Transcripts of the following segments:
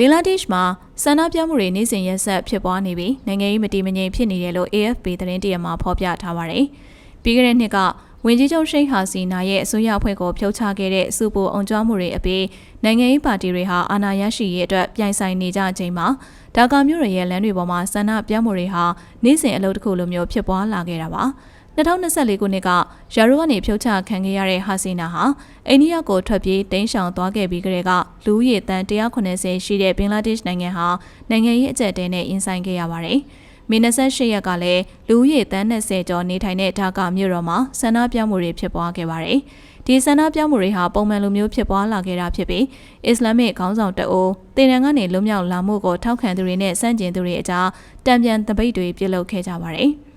ဘင်္ဂလားဒေ့ရှ်မှာဆန္ဒပြမှုတွေနေ့စဉ်ရက်ဆက်ဖြစ်ပွားနေပြီးနိုင်ငံရေးမတည်မငြိမ်ဖြစ်နေတယ်လို့ AFP သတင်းတရမှာဖော်ပြထားပါတယ်။ပြီးခဲ့တဲ့နှစ်ကဝင်ကြီးချုပ်ရှိတ်ဟာစီနာရဲ့အစိုးရအဖွဲ့ကိုဖျောက်ချခဲ့တဲ့စူပူအောင်ကြွားမှုတွေအပြင်နိုင်ငံရေးပါတီတွေဟာအာဏာရရှိရေးအတွက်ပြိုင်ဆိုင်နေကြချိန်မှာဒါကာမြို့ရဲ့လမ်းတွေပေါ်မှာဆန္ဒပြမှုတွေဟာနေ့စဉ်အလုပ်တစ်ခုလိုမျိုးဖြစ်ပွားလာခဲ့တာပါ 2024ခုနှစ်ကရာရိုကနေဖြုတ်ချခံခဲ့ရတဲ့ဟာစီနာဟာအိန္ဒိယကိုထွက်ပြေးတိမ်းရှောင်သွားခဲ့ပြီးကတည်းကလူဦးရေတန်190ရှိတဲ့ဘင်္ဂလားဒေ့ရှ်နိုင်ငံဟာနိုင်ငံရေးအကြက်တဲနဲ့ရင်ဆိုင်ခဲ့ရပါတယ်။မင်း28ရက်ကလည်းလူဦးရေတန်း20ကျော်နေထိုင်တဲ့ဒါကာမြို့တော်မှာဆန္ဒပြမှုတွေဖြစ်ပွားခဲ့ပါတယ်။ဒီဆန္ဒပြမှုတွေဟာပုံမှန်လိုမျိုးဖြစ်ပွားလာခဲ့တာဖြစ်ပြီးအစ္စလာမစ်ခေါင်းဆောင်တအိုးတင်နန်ကနေလွတ်မြောက်လာမှုကိုထောက်ခံသူတွေနဲ့စန့်ကျင်သူတွေအကြားတံပြန်တပိတ်တွေပြုလုပ်ခဲ့ကြပါတယ်။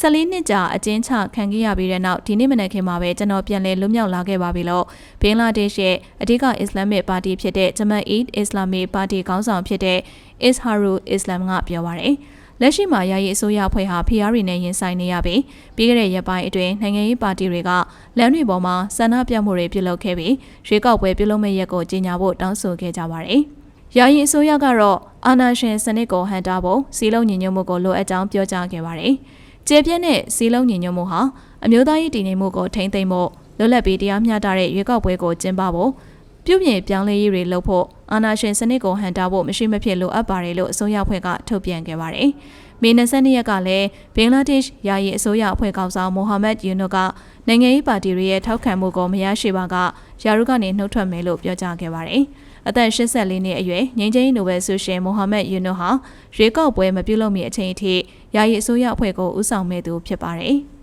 14နှစ်ကြာအကျဉ်းချခံခဲ့ရပြီးတဲ့နောက်ဒီနေ့မနက်ခင်းမှာပဲကျွန်တော်ပြန်လည်လွတ်မြောက်လာခဲ့ပါပြီလို့ဘင်္ဂလားဒေ့ရှ်ရဲ့အဓိကအစ္စလာမစ်ပါတီဖြစ်တဲ့ဂျမတ်အီဒ်အစ္စလာမီပါတီခေါင်းဆောင်ဖြစ်တဲ့အစ်ဟာရူအစ္စလမ်ကပြောပါရယ်လက်ရှိမှာယာယီအစိုးရအဖွဲ့ဟာဖီယာရီနဲ့ရင်ဆိုင်နေရပြီးပြီးခဲ့တဲ့ရက်ပိုင်းအတွင်းနိုင်ငံရေးပါတီတွေကလမ်းတွေပေါ်မှာဆန္ဒပြမှုတွေပြုလုပ်ခဲ့ပြီးရွေးကောက်ပွဲပြုလုပ်မဲ့ရက်ကိုကြေညာဖို့တောင်းဆိုခဲ့ကြပါတယ်။ယာယီအစိုးရကတော့အာဏာရှင်စနစ်ကိုဟန်တာဖို့စီလုံးညီညွတ်မှုကိုလိုအပ်ကြောင်းပြောကြားခဲ့ပါတယ်။ ကျေပြည့်နဲ့စီလုံးညီညွတ်မှုဟာအမျိုးသားရေးတည်ငြိမ်မှုကိုထိန်းသိမ်းဖို့လွတ်လပ်ပြီးတရားမျှတတဲ့ရွေးကောက်ပွဲကိုကျင်းပဖို့ပြုပြင်ပြောင်းလဲရေးတွေလုပ်ဖို့အာဏာရှင်စနစ်ကိုဟန်တာဖို့မရှိမဖြစ်လိုအပ်ပါတယ်လို့အစိုးရအဖွဲ့ကထုတ်ပြန်ခဲ့ပါတယ်။မေ22ရက်ကလည်းဘင်္ဂလားဒေ့ရှ်ယာယီအစိုးရအဖွဲ့ကောင်ဆောင်မိုဟာမက်ယူနုကနိုင်ငံရေးပါတီတွေရဲ့ထောက်ခံမှုကိုမရရှိပါကယာရုကနေနှုတ်ထွက်မယ်လို့ပြောကြားခဲ့ပါတယ်။ အသက်84နှစ်အရွယ်ငိမ့်ချင်းနိုဘယ်ဆုရှင်မိုဟာမက်ယူနုဟာရွေးကောက်ပွဲမပြုလုပ်မီအချိန်အထိယာယီအစိုးရအဖွဲ့ကိုဦးဆောင်မဲ့သူဖြစ်ပါတယ်။